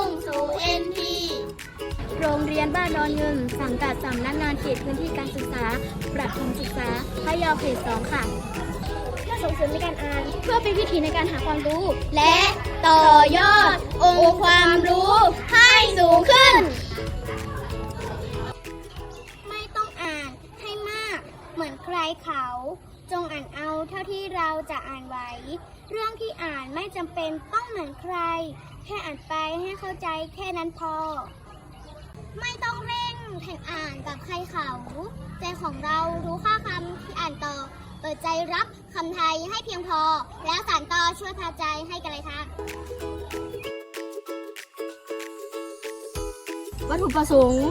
UNT โรงเรียนบ้านดอนเงิน สังกัดสำนักงานเขตพื้นที่การศึกษา ประถมศึกษาพะเยาเขตสองค่ะ เพื่อส่งเสริมในการอ่าน เพื่อเป็นวิธีในการหาความรู้ และต่อยอด องค์ความรู้ให้สูงขึ้น ไม่ต้องอ่านให้มาก เหมือนใครเขา จงอ่านเอาเท่าที่เราจะอ่านไหว เรื่องที่อ่านไม่จำเป็นต้องเหมือนใคร แค่อ่านไปให้เข้าใจแค่นั้นพอ ไม่ต้องเร่งแข่งอ่านกับใครเขา ใจของเรารู้ค่าคำที่อ่านต่อ เปิดใจรับคำไทยให้เพียงพอ แล้วสานต่อช่วยพาใจให้กันเลยค่ะ วัตถุประสงค์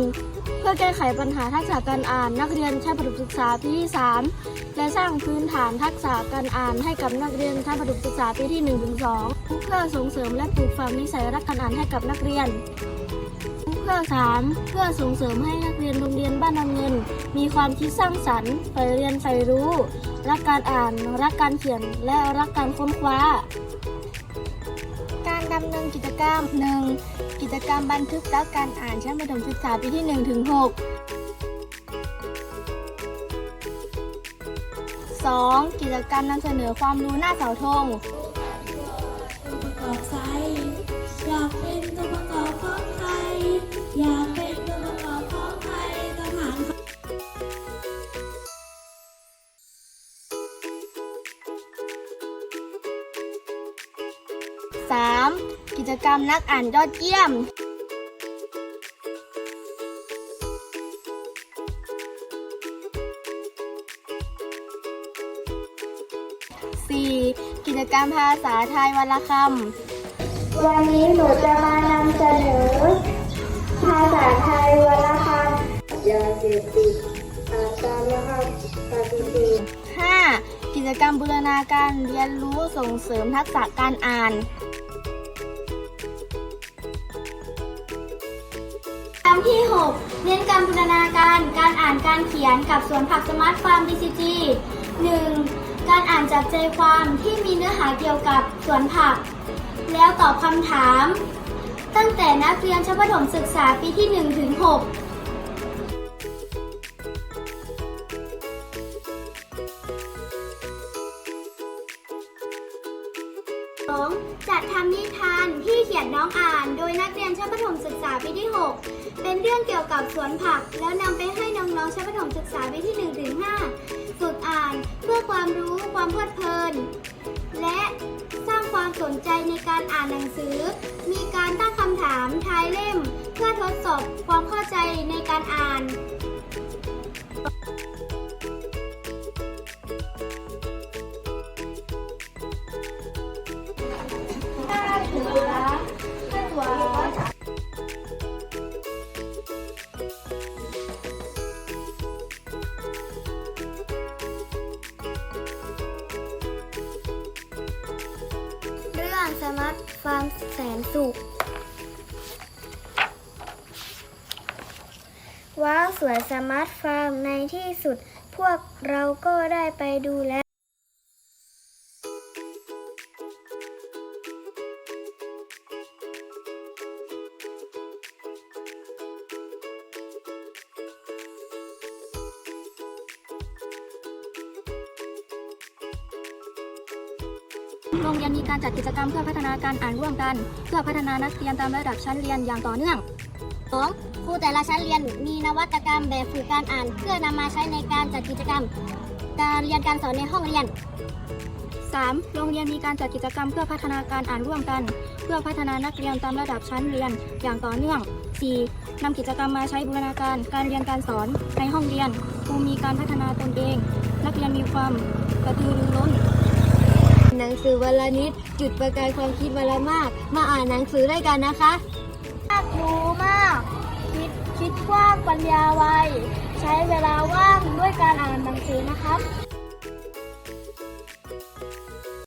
1. เพื่อแก้ไขปัญหาทักษะการอ่านนักเรียนชั้นประถมศึกษาปีที่ 3 และสร้างพื้นฐานทักษะการอ่านให้กับนักเรียนชั้นประถมศึกษาปีที่1ถึง2เพื่อส่งเสริมและปลูกฝังนิสัยรักการอ่านให้กับนักเรียนเพื่อ 3. เพื่อส่งเสริมให้นักเรียนโรงเรียนบ้านนำเงิน มีความคิดสร้างสรรค์ใฝ่เรียนใฝ่รู้ รักการอ่าน รักการเขียน และรักการค้นคว้า กรรมหนึ่งกิจกรรมหนึ่งกิจกรรมบันทึกรักการอ่านชั้นประถมศึกษาปีที่1ถึง6 2. กิจกรรมนำเสนอความรู้หน้าเสาธงประกอบไซอยากเป็นตัวประกอบของไทยอยากเป็น 3. กิจกรรมนักอ่านยอดเยี่ยม 4. กิจกรรมภาษาไทยวันละคำวันนี้หนูจะมานำเสนอ กรรมบูรณาการเรียนรู้ส่งเสริมทักษะการอ่านกรรมที่ 6เน้นการบูรณาการการอ่านการเขียนกับสวนผักสมาร์ทฟาร์ม BCG 1. การอ่านจากใจความที่มีเนื้อหาเกี่ยวกับสวนผัก แล้วตอบคำถาม ตั้งแต่นักเรียนชั้นประถมศึกษาปีที่ 1 ถึง 6 2. จัดทำนิทานที่เขียนน้องอ่าน โดยนักเรียนชั้นประถมศึกษาปีที่ 6 เป็นเรื่องเกี่ยวกับสวนผัก แล้วนำไปให้น้องๆชั้นประถมศึกษาปีที่1ถึง5ฝึกอ่านเพื่อความรู้ความเพลิดเพลิน และสร้างความสนใจในการอ่านหนังสือ มีการตั้งคำถามทายเล่ม เพื่อทดสอบความเข้าใจในการอ่าน เรื่องสมาร์ทฟาร์มแสนสุข ว้าวสวยสมาร์ทฟาร์มในที่สุด พวกเราก็ได้ไปดูแล้ว โรงเรียนมีการจัดกิจกรรมเพื่อพัฒนาการอ่านร่วมกัน เพื่อพัฒนานักเรียนตามระดับชั้นเรียนอย่างต่อเนื่อง 2. ครูแต่ละชั้นเรียนมีนวัตกรรมแบบฝึกการอ่าน เพื่อนำมาใช้ในการจัดกิจกรรม การเรียนการสอนในห้องเรียน 3. โรงเรียนมีการจัดกิจกรรมเพื่อพัฒนาการอ่านร่วมกัน เพื่อพัฒนานักเรียนตามระดับชั้นเรียนอย่างต่อเนื่อง 4. นำกิจกรรมมาใช้บูรณาการการเรียนการสอนในห้องเรียนครูมีการพัฒนาตนเอง นักเรียนมีความกระตือรือร้น หนังสือวันละนิด จุดประกายความคิดวันละมาก มาอ่านหนังสือด้วยกันนะคะมากรู้มาก คิดคิดกว้างปัญญาไวใช้เวลาว่างด้วยการอ่านหนังสือนะครับ